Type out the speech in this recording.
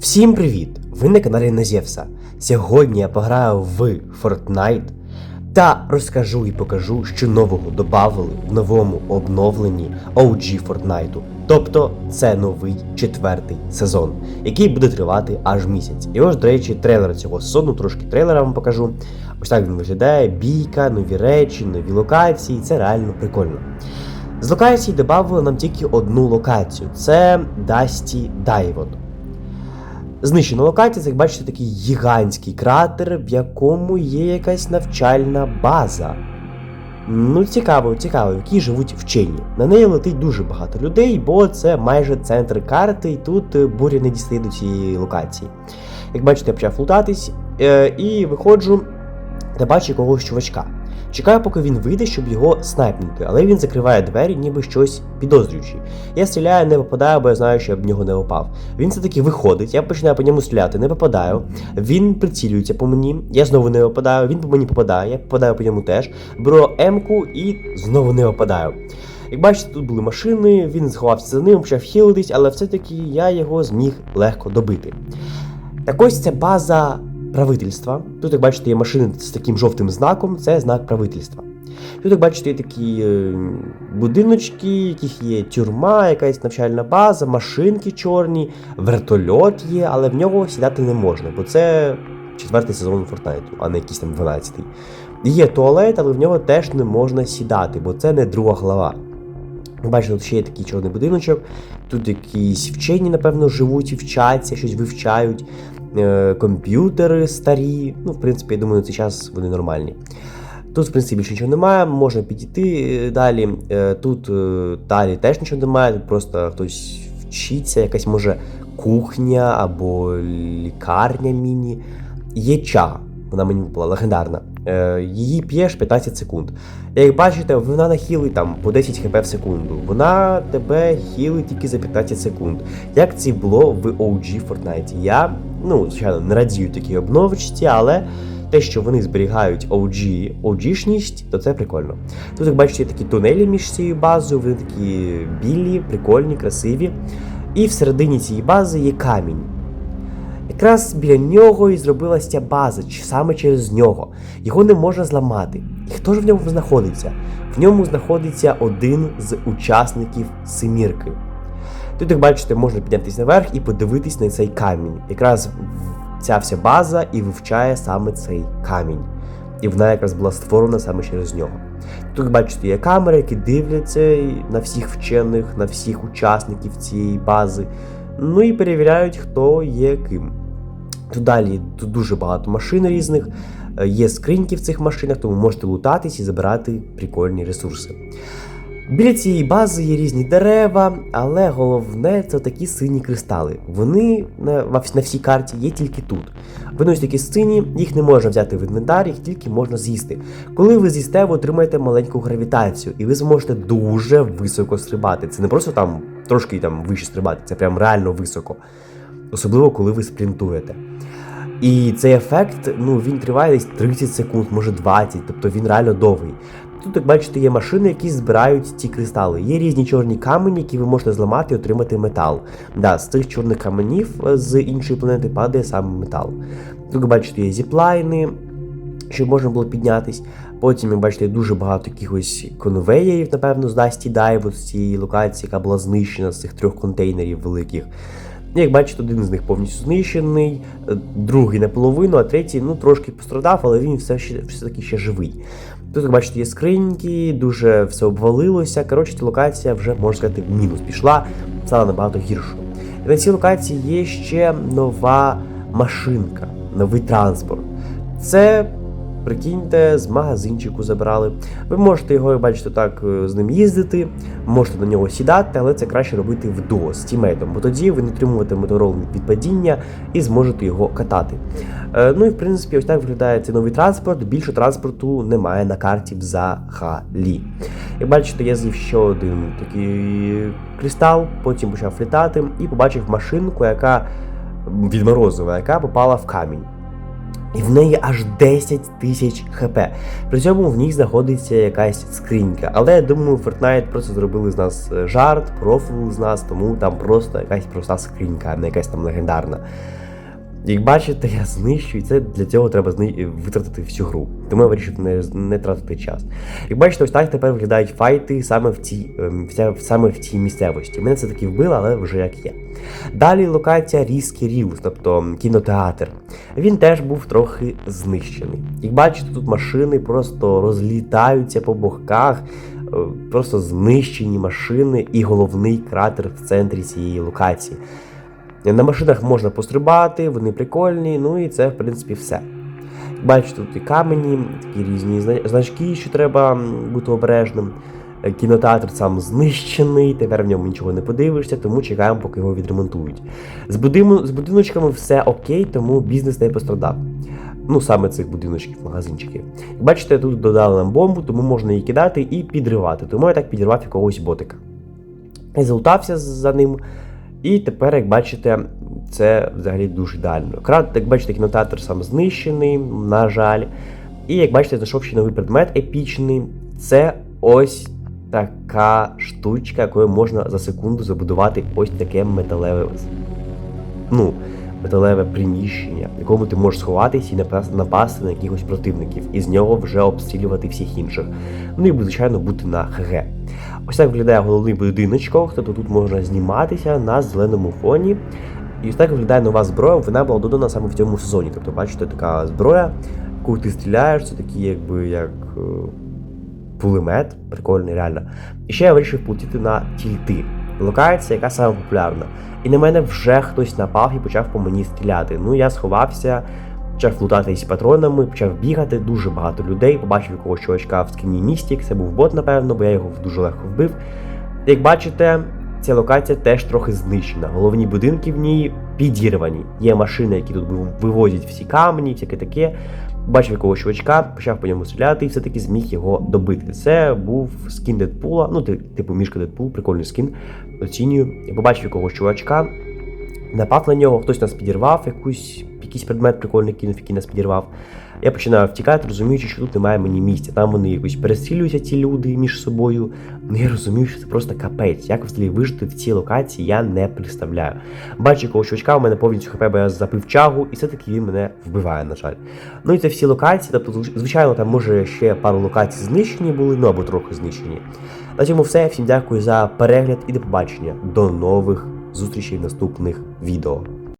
Всім привіт! Ви на каналі Назєвса. Сьогодні я пограю в Fortnite та розкажу і покажу, що нового додавали в новому обновленні OG Fortnite. Тобто це новий четвертий сезон, який буде тривати аж місяць. І ось, до речі, трейлер цього сезону, трошки трейлера вам покажу. Ось так він виглядає: бійка, нові речі, нові локації. Це реально прикольно. З локацій додали нам тільки одну локацію: це Dusty Divot. Знищена локація, це як бачите, такий гігантський кратер, в якому є якась навчальна база. Ну, цікаво, цікаво, в якій живуть вчені. На неї летить дуже багато людей, бо це майже центр карти, і тут е, буря не дістає до цієї локації. Як бачите, я почав лутатись е, і виходжу та бачу якогось чувачка. Чекаю, поки він вийде, щоб його снайпнути, але він закриває двері, ніби щось підозрюючи. Я стріляю, не попадаю, бо я знаю, що я б нього не попав. Він все-таки виходить, я починаю по ньому стріляти, не попадаю. Він прицілюється по мені, я знову не попадаю, він по мені попадає, я попадаю по ньому теж. Беру М-ку і знову не попадаю. Як бачите, тут були машини, він сховався за ним, почав хілитись, але все-таки я його зміг легко добити. Так ось ця база правительства. Тут, як бачите, є машини з таким жовтим знаком, це знак правительства. Тут, як бачите, є такі е, будиночки, яких є тюрма, якась навчальна база, машинки чорні, вертольот є, але в нього сідати не можна, бо це четвертий сезон Fortnite, а не якийсь там 12-й. Є туалет, але в нього теж не можна сідати, бо це не друга глава. Бачите, тут ще є такий чорний будиночок, тут якісь вчені, напевно, живуть і вчаться, щось вивчають, комп'ютери старі. Ну, в принципі, я думаю, на час вони нормальні. Тут, в принципі, більше нічого немає, можна підійти е, далі. Е, Тут е, далі теж нічого немає, тут просто хтось вчиться, якась може кухня або лікарня міні. Є чага, вона мені була легендарна. Е, Її п'єш 15 секунд. Як бачите, вона нахилить там по 10 хп в секунду. Вона тебе хілить тільки за 15 секунд. Як це було в OG Fortnite. Я, ну, звичайно, не радію такій обновочці, але те, що вони зберігають OG, OG-шність, то це прикольно. Тут, як бачите, такі тунелі між цією базою, вони такі білі, прикольні, красиві. І всередині цієї бази є камінь. Якраз біля нього і зробилася ця база, саме через нього. Його не можна зламати. І хто ж в ньому знаходиться? В ньому знаходиться один з учасників Семірки. Тут, як бачите, можна піднятися наверх і подивитись на цей камінь. Якраз ця вся база і вивчає саме цей камінь. І вона якраз була створена саме через нього. Тут, бачите, є камери, які дивляться на всіх вчених, на всіх учасників цієї бази. Ну і перевіряють, хто є ким. Тут далі тут дуже багато машин різних, е, є скриньки в цих машинах, тому можете лутатись і забирати прикольні ресурси. Біля цієї бази є різні дерева, але головне це такі сині кристали. Вони на, на всій карті є тільки тут. Вони такі сині, їх не можна взяти в інвентар, їх тільки можна з'їсти. Коли ви з'їсте, ви отримаєте маленьку гравітацію, і ви зможете дуже високо стрибати. Це не просто там трошки там вище стрибати, це прям реально високо. Особливо, коли ви спринтуєте. І цей ефект, ну він триває десь 30 секунд, може 20, тобто він реально довгий. Тут, як бачите, є машини, які збирають ці кристали. Є різні чорні камені, які ви можете зламати і отримати метал. Да, з цих чорних каменів е, з іншої планети падає саме метал. Тут, як бачите, є зіплайни, щоб можна було піднятись. Потім, як бачите, дуже багато якихось конвеєрів, напевно, з Dusty Dive, з цієї локації, яка була знищена з цих трьох контейнерів великих. Як бачите, один з них повністю знищений, е, другий наполовину, а третій ну, трошки пострадав, але він все, ще, все таки ще живий. Тут, як бачите, є скриньки, дуже все обвалилося. Коротше, локація вже, можна сказати, в мінус пішла, стала набагато гіршою. На цій локації є ще нова машинка, новий транспорт. Це, прикиньте, з магазинчику забрали. Ви можете його, як бачите, так е, з ним їздити, можете на нього сідати, але це краще робити в дуо з тімейтом, бо тоді ви не отримуєте моторол від падіння і зможете його катати. Е, Ну і в принципі, ось так виглядає цей новий транспорт. Більше транспорту немає на карті взагалі. Як бачите, я з'їв ще один такий кристал, потім почав літати і побачив машинку, яка відморозова, яка попала в камінь. І в неї аж 10 тисяч хп. При цьому в ній знаходиться якась скринька. Але я думаю, Fortnite просто зробили з нас е, жарт, профіл з нас, тому там просто якась проста скринька, а не якась там легендарна. Як бачите, я знищую, це для цього треба витратити всю гру. Тому я вирішив не, не тратити час. Як бачите, ось так тепер виглядають файти саме в цій, ем, саме в цій місцевості. Мене це таки вбило, але вже як є. Далі локація Ріскі Рівс, тобто кінотеатр. Він теж був трохи знищений. Як бачите, тут машини просто розлітаються по боках, е, просто знищені машини і головний кратер в центрі цієї локації. На машинах можна пострибати, вони прикольні, ну і це, в принципі, все. Бачите, тут і камені, такі різні значки, що треба бути обережним. Е, Кінотеатр сам знищений, тепер в ньому нічого не подивишся, тому чекаємо, поки його відремонтують. З, будину, з будиночками все окей, тому бізнес не пострадав. Ну, саме цих будиночків, магазинчиків. Бачите, тут додали нам бомбу, тому можна її кидати і підривати. Тому я так підірвав якогось ботика. Я залутався за ним. І тепер, як бачите, це взагалі дуже ідеально. Крат, як бачите, кінотеатр сам знищений, на жаль. І як бачите, знайшов ще новий предмет епічний. Це ось така штучка, якою можна за секунду забудувати ось таке металеве. Ну, металеве приміщення, в якому ти можеш сховатись і напасти на якихось противників, і з нього вже обстрілювати всіх інших. Ну і звичайно бути на ХГ. Ось так виглядає головний будиночок, тобто тут можна зніматися на зеленому фоні. І ось так виглядає нова зброя, вона була додана саме в цьому сезоні. Тобто, бачите, така зброя, яку ти стріляєш, це такі, якби як е, пулемет, прикольний, реально. І ще я вирішив полетіти на тільти. Локація, яка саме популярна. І на мене вже хтось напав і почав по мені стріляти. Ну я сховався, почав лутатись патронами, почав бігати, дуже багато людей. Побачив якогось чувачка в скіні Містік, це був бот, напевно, бо я його дуже легко вбив. Як бачите, ця локація теж трохи знищена. Головні будинки в ній підірвані. Є машини, які тут вивозять всі камені, всяке таке. Бачив якогось чувачка, почав по ньому стріляти і все-таки зміг його добити. Це був скін Дедпула, ну, типу мішка Дедпул, прикольний скін. Оцінюю. Я побачив якогось чувачка, напав на нього, хтось нас підірвав, якусь, якийсь предмет прикольний кинув, який нас підірвав. Я починаю втікати, розуміючи, що тут немає мені місця. Там вони якось перестрілюються, ці люди між собою. Ну я розумію, що це просто капець. Як взагалі вижити в цій локації, я не представляю. Бачу якогось чувачка, у мене повністю хп, бо я запив чагу, і все-таки він мене вбиває, на жаль. Ну і це всі локації, тобто, звичайно, там може ще пару локацій знищені були, ну або трохи знищені. На цьому все. Всім дякую за перегляд і до побачення. До нових зустрічей в наступних відео.